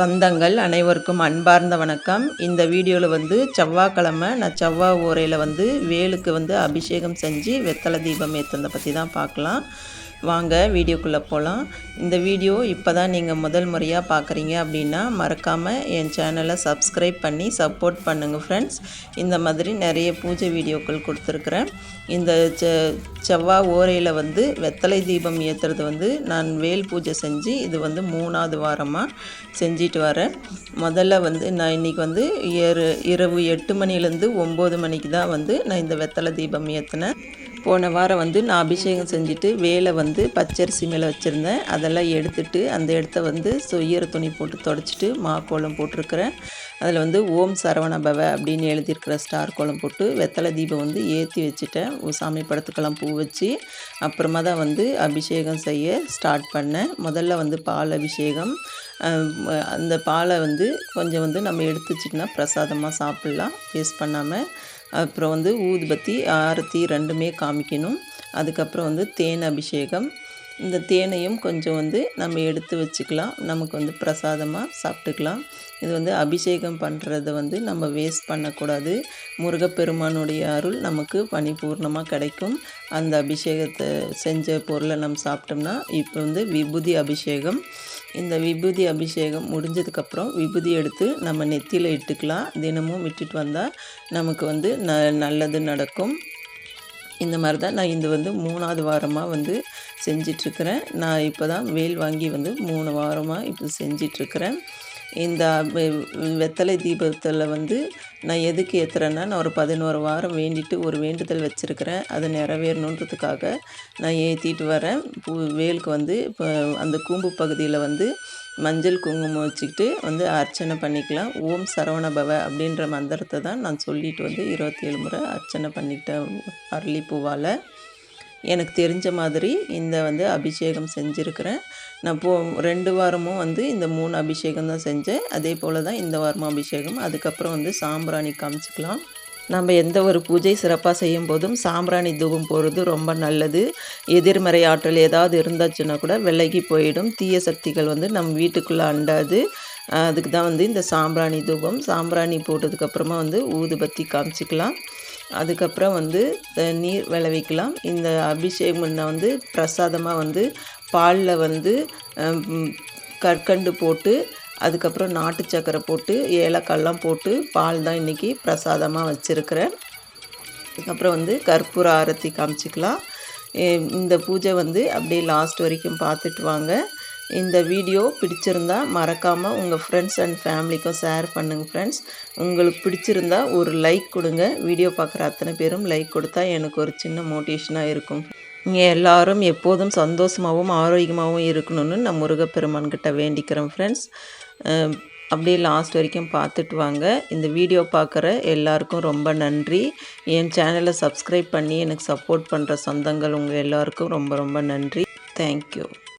சொந்தங்கள் அனைவருக்கும் அன்பார்ந்த வணக்கம். இந்த வீடியோவில் வந்து செவ்வாய்க்கிழமை நான் செவ்வாய் ஓரையில் வந்து வேலுக்கு வந்து அபிஷேகம் செஞ்சு வெத்தலை தீபம் ஏற்றுனதை பற்றி தான் பார்க்கலாம். வாங்க வீடியோக்குள்ளே போகலாம் இந்த வீடியோ இப்போ தான் நீங்கள் முதல் முறையாக பார்க்குறீங்க அப்படின்னா மறக்காமல் என் சேனலை சப்ஸ்கிரைப் பண்ணி சப்போர்ட் பண்ணுங்கள் ஃப்ரெண்ட்ஸ் இந்த மாதிரி நிறைய பூஜை வீடியோக்கள் கொடுத்துருக்குறேன். இந்த செ செவ்வாய் ஓரையில் வந்து வெத்தலை தீபம் ஏற்றுறது வந்து நான் வேல் பூஜை செஞ்சு இது வந்து மூணாவது வாரமாக செஞ்சு செஞ்சிட்டு வரேன். முதல்ல வந்து நான் இன்றைக்கி வந்து ஏறு இரவு எட்டு மணிலேருந்து ஒம்பது மணிக்கு தான் வந்து நான் இந்த வெத்தலை தீபம் ஏற்றினேன் போன வாரம் வந்து நான் அபிஷேகம் செஞ்சுட்டு வேலை வந்து பச்சரிசி மேலே வச்சுருந்தேன். அதெல்லாம் எடுத்துட்டு அந்த இடத்த வந்து ஈர துணி போட்டு தொடச்சிட்டு மா கோலம் போட்டிருக்கிறேன். அதில் வந்து ஓம் சரவண பவ அப்படின்னு எழுதியிருக்கிற ஸ்டார் கோலம் போட்டு வெத்தலை தீபம் வந்து ஏற்றி வச்சுட்டேன். சாமி படத்துக்கெல்லாம் பூ வச்சு அப்புறமா தான் வந்து அபிஷேகம் செய்ய ஸ்டார்ட் பண்ணேன். முதல்ல வந்து பால் அபிஷேகம் அந்த பாலை வந்து கொஞ்சம் வந்து நம்ம எடுத்து வச்சிட்டோம்னா பிரசாதமாக சாப்பிட்லாம். வேஸ்ட் பண்ணாமல் அப்புறம் வந்து ஊதுபத்தி ஆரத்தி ரெண்டுமே காமிக்கணும். அதுக்கப்புறம் வந்து தேன் அபிஷேகம். இந்த தேனையும் கொஞ்சம் வந்து நம்ம எடுத்து வச்சுக்கலாம். நமக்கு வந்து பிரசாதமாக சாப்பிட்டுக்கலாம். இது வந்து அபிஷேகம் பண்ணுறத வந்து நம்ம வேஸ்ட் பண்ணக்கூடாது. முருகப்பெருமானுடைய அருள் நமக்கு பணிபூர்ணமாக கிடைக்கும். அந்த அபிஷேகத்தை செஞ்ச பொருளை நம்ம சாப்பிட்டோம்னா இப்போ வந்து விபூதி அபிஷேகம். இந்த விபூதி அபிஷேகம் முடிஞ்சதுக்கப்புறம் விபூதி எடுத்து நம்ம நெத்தியில் இட்டுக்கலாம். தினமும் விட்டுட்டு வந்தால் நமக்கு வந்து ந நல்லது நடக்கும். இந்த மாதிரி தான் நான் இது வந்து மூணாவது வாரமாக வந்து செஞ்சிட்ருக்கிறேன் நான் இப்போ தான் வேல் வாங்கி வந்து மூணு வாரமாக இப்போ செஞ்சிட்ருக்கிறேன் இந்த வெத்தலை தீபத்தில் வந்து நான் எதுக்கு ஏற்றுறேன்னா நான் ஒரு பதினோரு வாரம் வேண்டிட்டு ஒரு வேண்டுதல் வச்சுருக்கிறேன். அது நிறைவேறணுன்றதுக்காக நான் ஏற்றிட்டு வரேன். பூ வேலுக்கு வந்து இப்போ அந்த கூம்பு பகுதியில் வந்து மஞ்சள் குங்குமம் வச்சுக்கிட்டு வந்து அர்ச்சனை பண்ணிக்கலாம். ஓம் சரவண பவ அப்படின்ற மந்திரத்தை தான் நான் சொல்லிட்டு வந்து இருபத்தி ஏழு முறை அர்ச்சனை பண்ணிக்கிட்டேன். அரளி பூவால் எனக்கு தெரிஞ்ச மாதிரி இந்த வந்து அபிஷேகம் செஞ்சுருக்கிறேன். நான் போ ரெண்டு வாரமும் வந்து இந்த மூணு அபிஷேகம் தான் செஞ்சேன். அதே போல் தான் இந்த வாரமும் அபிஷேகம். அதுக்கப்புறம் வந்து சாம்பிராணி காமிச்சிக்கலாம். நம்ம எந்த ஒரு பூஜை சிறப்பாக செய்யும் போதும் சாம்பிராணி தூபம் போடுறது ரொம்ப நல்லது. எதிர்மறை ஆற்றல் ஏதாவது இருந்தாச்சுன்னா கூட விலகி போயிடும். தீய சக்திகள் வந்து நம்ம வீட்டுக்குள்ளே அண்டாது. அதுக்கு தான் வந்து இந்த சாம்பிராணி தூபம். சாம்பிராணி போட்டதுக்கப்புறமா வந்து ஊதுபத்தி காமிச்சிக்கலாம். அதுக்கப்புறம் வந்து நீர் விளைவிக்கலாம். இந்த அபிஷேகம் வந்து பிரசாதமாக வந்து பாலில் வந்து கற்கண்டு போட்டு அதுக்கப்புறம் நாட்டு சக்கரை போட்டு ஏலக்காய்லாம் போட்டு பால் தான் இன்றைக்கி பிரசாதமாக வச்சுருக்கிறேன். அதுக்கப்புறம் வந்து கற்பூர ஆரத்தி காமிச்சிக்கலாம். இந்த பூஜை வந்து அப்படியே லாஸ்ட் வரைக்கும் பார்த்துட்டு வாங்க. இந்த வீடியோ பிடிச்சிருந்தா மறக்காமல் உங்கள் ஃப்ரெண்ட்ஸ் அண்ட் ஃபேமிலிக்கும் ஷேர் பண்ணுங்கள் ஃப்ரெண்ட்ஸ் உங்களுக்கு பிடிச்சிருந்தா ஒரு லைக் கொடுங்க. வீடியோ பார்க்குற அத்தனை பேரும் லைக் கொடுத்தா எனக்கு ஒரு சின்ன மோட்டிவேஷனாக இருக்கும். நீங்கள் எல்லோரும் எப்போதும் சந்தோஷமாகவும் ஆரோக்கியமாகவும் இருக்கணும்னு நான் முருகப்பெருமான்கிட்ட வேண்டிக்கிறேன் ஃப்ரெண்ட்ஸ் அப்படியே லாஸ்ட் வரைக்கும் பார்த்துட்டு வாங்க. இந்த வீடியோ பார்க்குற எல்லாருக்கும் ரொம்ப நன்றி. என் சேனலை சப்ஸ்கிரைப் பண்ணி எனக்கு சப்போர்ட் பண்ணுற சொந்தங்கள் உங்கள் எல்லாருக்கும் ரொம்ப ரொம்ப நன்றி. தேங்க்யூ